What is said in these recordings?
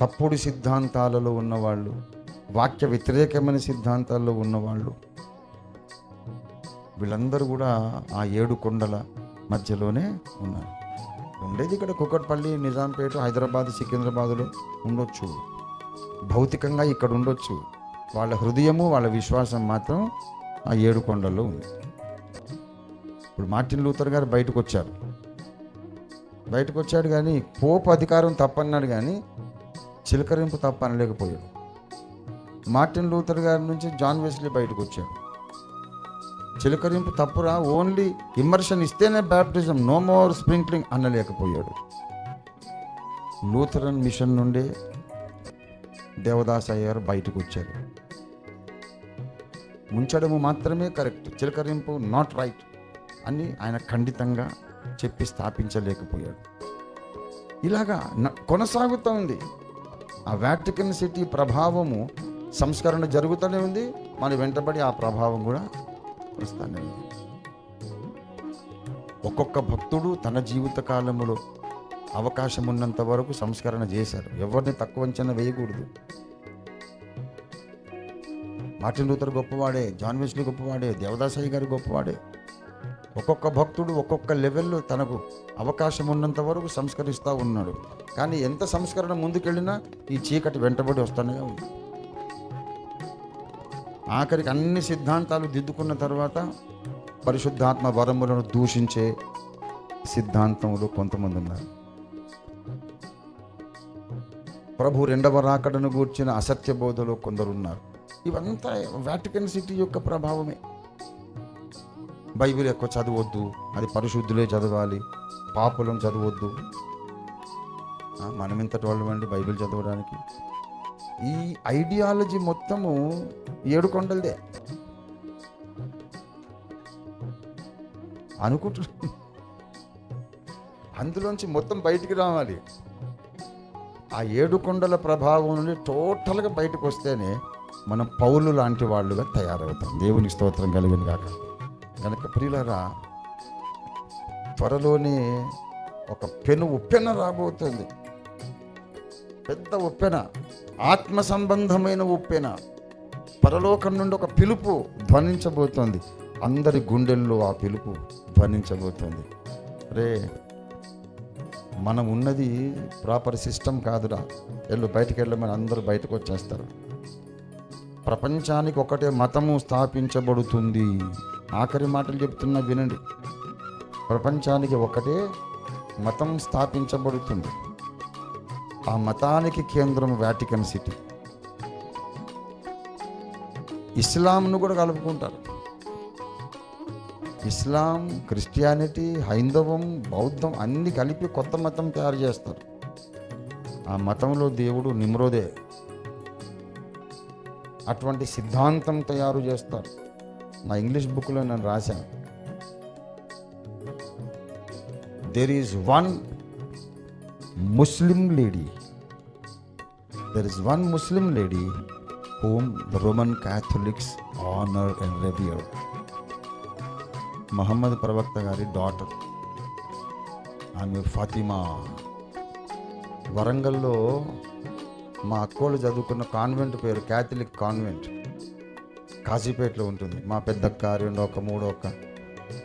తప్పుడు సిద్ధాంతాలలో ఉన్నవాళ్ళు వాక్య వ్యతిరేకమైన సిద్ధాంతాల్లో ఉన్నవాళ్ళు వీళ్ళందరూ కూడా ఆ ఏడు కొండల మధ్యలోనే ఉన్నారు. ఉండేది ఇక్కడ కుక్కట్పల్లి నిజాంపేట హైదరాబాద్ సికింద్రాబాద్లో ఉండొచ్చు. భౌతికంగా ఇక్కడ ఉండొచ్చు. వాళ్ళ హృదయము వాళ్ళ విశ్వాసం మాత్రం ఆ ఏడు కొండల్లో ఉంది. ఇప్పుడు మార్టిన్ లూథర్ గారు బయటకు వచ్చారు బయటకు వచ్చాడు కానీ పోపు అధికారం తప్పన్నాడు కానీ చిలకరింపు తప్ప అనలేకపోయాడు. మార్టిన్ లూథర్ గారి నుంచి జాన్ వెస్లీ బయటకు వచ్చాడు. చిలకరింపు తప్పురా ఓన్లీ ఇమ్మర్షన్ ఇస్తేనే బ్యాప్టిజం నో మోర్ స్ప్రింక్లింగ్ అనలేకపోయాడు. లూథరన్ మిషన్ నుండి దేవదాస్ అయ్యారు బయటకు వచ్చారు. ముంచడము మాత్రమే కరెక్ట్ చిలకరింపు నాట్ రైట్ అని ఆయన ఖండితంగా చెప్పి స్థాపించలేకపోయాడు. ఇలాగా కొనసాగుతూ ఉంది. ఆ వాటికన్ సిటీ ప్రభావము సంస్కరణ జరుగుతూనే ఉంది. మన వెంటబడి ఆ ప్రభావం కూడా వస్తూనే ఉంది. ఒక్కొక్క భక్తుడు తన జీవిత కాలంలో అవకాశం ఉన్నంత వరకు సంస్కరణ చేశారు. ఎవరిని తక్కువ అంచనా వేయకూడదు. మార్టిన్ లూథర్ గొప్పవాడే జాన్ వెస్లీ గొప్పవాడే దేవదాసాయి గారు గొప్పవాడే. ఒక్కొక్క భక్తుడు ఒక్కొక్క లెవెల్లో తనకు అవకాశం ఉన్నంత వరకు సంస్కరిస్తూ ఉన్నాడు. కానీ ఎంత సంస్కరణ ముందుకెళ్ళినా ఈ చీకటి వెంటబడి వస్తూనే ఉంది. ఆఖరికి అన్ని సిద్ధాంతాలు దిద్దుకున్న తర్వాత పరిశుద్ధాత్మ వరములను దూషించే సిద్ధాంతములు కొంతమంది ఉన్నారు. ప్రభు రెండవ రాకడను గూర్చిన అసత్య బోధలో కొందరున్నారు. ఇవంతా వాటికన్ సిటీ యొక్క ప్రభావమే. బైబిల్ ఎక్కువ చదవద్దు. అది పరిశుద్ధులే చదవాలి. పాపులను చదవద్దు. మనం ఇంతటి వాళ్ళు అండి బైబిల్ చదవడానికి. ఈ ఐడియాలజీ మొత్తము ఏడు కొండలదే. అనుకుంటు అందులోంచి మొత్తం బయటికి రావాలి. ఆ ఏడు కొండల ప్రభావం నుండి టోటల్గా బయటకు వస్తేనే మనం పౌలు లాంటి వాళ్ళుగా తయారవుతాం. దేవుని స్తోత్రం కలిగింది కాక కనుక ప్రియులరా త్వరలోనే ఒక పెను ఉప్పెన రాబోతుంది. పెద్ద ఉప్పెన ఆత్మ సంబంధమైన ఉప్పెన. పరలోకం నుండి ఒక పిలుపు ధ్వనించబోతోంది. అందరి గుండెల్లో ఆ పిలుపు ధ్వనించబోతోంది. రే మనం ఉన్నది ప్రాపర్ సిస్టమ్ కాదురా. వెళ్ళు బయటకు వెళ్ళమని అందరూ బయటకు వచ్చేస్తారు. ప్రపంచానికి ఒకటే మతము స్థాపించబడుతుంది. ఆఖరి మాటలు చెప్తున్నా వినండి. ప్రపంచానికి ఒకటే మతం స్థాపించబడుతుంది. ఆ మతానికి కేంద్రం వాటికన్ సిటీ. ఇస్లాంను కూడా కలుపుకుంటారు. ఇస్లాం క్రిస్టియానిటీ హైందవం బౌద్ధం అన్ని కలిపి కొత్త మతం తయారు చేస్తారు. ఆ మతంలో దేవుడు నిమ్రోదే. అటువంటి సిద్ధాంతం తయారు చేస్తారు. నా ఇంగ్లీష్ బుక్లో నేను రాశాను. There is one Muslim lady there is one Muslim lady whom the Roman Catholics honour and రెబియర్ Mohammed ప్రవక్త గారి డాటర్ ఆమె ఫాతిమా. వరంగల్లో మా అక్కోళ్ళు చదువుకున్న కాన్వెంట్ పేరు క్యాథలిక్ కాన్వెంట్ కాజీపేటలో ఉంటుంది. మా పెద్దక్క రెండో ఒక మూడో ఒక్క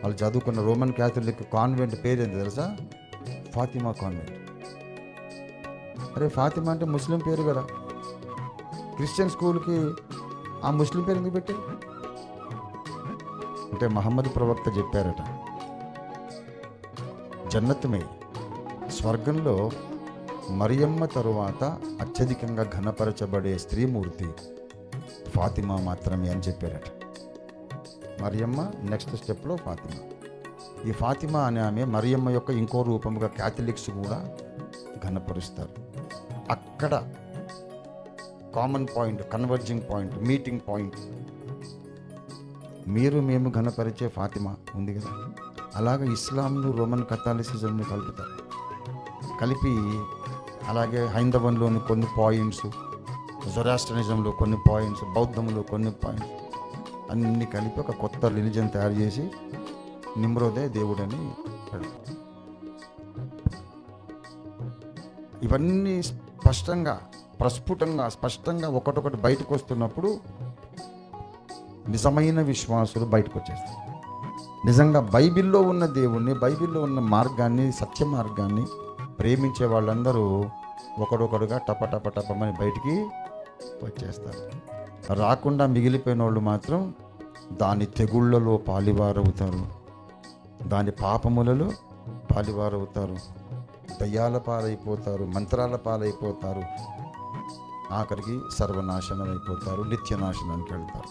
వాళ్ళు చదువుకున్న రోమన్ క్యాథలిక్ కాన్వెంట్ పేరు ఏంటి తెలుసా? Fatima convent. అరే ఫాతిమా అంటే ముస్లిం పేరు కదా. క్రిస్టియన్ స్కూల్కి ఆ ముస్లిం పేరు ఎందుకు పెట్టారు? అంటే మహమ్మద్ ప్రవక్త చెప్పారట. జన్నత్మే స్వర్గంలో మరియమ్మ తరువాత అత్యధికంగా ఘనపరచబడే స్త్రీమూర్తి ఫాతిమా మాత్రమే అని చెప్పారట. మరియమ్మ నెక్స్ట్ స్టెప్లో ఫాతిమా. ఈ ఫాతిమా అనే ఆమె మరియమ్మ యొక్క ఇంకో రూపముగా క్యాథలిక్స్ కూడా ఘనపరుస్తారు. అక్కడ common point converging point meeting point మీరు మేము ఘనపరిచే ఫాతిమా ఉంది కదా. అలాగే ఇస్లాంను రోమన్ కథాలిసిజంను కలుపుతారు. కలిపి అలాగే హైందవంలోని కొన్ని పాయింట్స్ జొరాస్ట్రనిజంలో కొన్ని పాయింట్స్ బౌద్ధంలో కొన్ని పాయింట్స్ అన్ని కలిపి ఒక కొత్త రిలీజన్ తయారు చేసి నిమ్రోదే దేవుడని ఇవన్నీ స్పష్టంగా ప్రస్ఫుటంగా స్పష్టంగా ఒకటొకటి బయటకు వస్తున్నప్పుడు నిజమైన విశ్వాసులు బయటకు వచ్చేస్తారు. నిజంగా బైబిల్లో ఉన్న దేవుణ్ణి బైబిల్లో ఉన్న మార్గాన్ని సత్య మార్గాన్ని ప్రేమించే వాళ్ళందరూ ఒకడొకడుగా టప టప టపమని బయటికి వచ్చేస్తారు రాకుండా మిగిలిపోయిన వాళ్ళు మాత్రం దాని తెగుళ్ళలో పాలివారవుతారు. దాని పాపములలో పాలివారవుతారు. దయ్యాల పాలైపోతారు మంత్రాల పాలైపోతారు. ఆఖరికి సర్వనాశనం అయిపోతారు నిత్యనాశనానికి వెళ్తారు.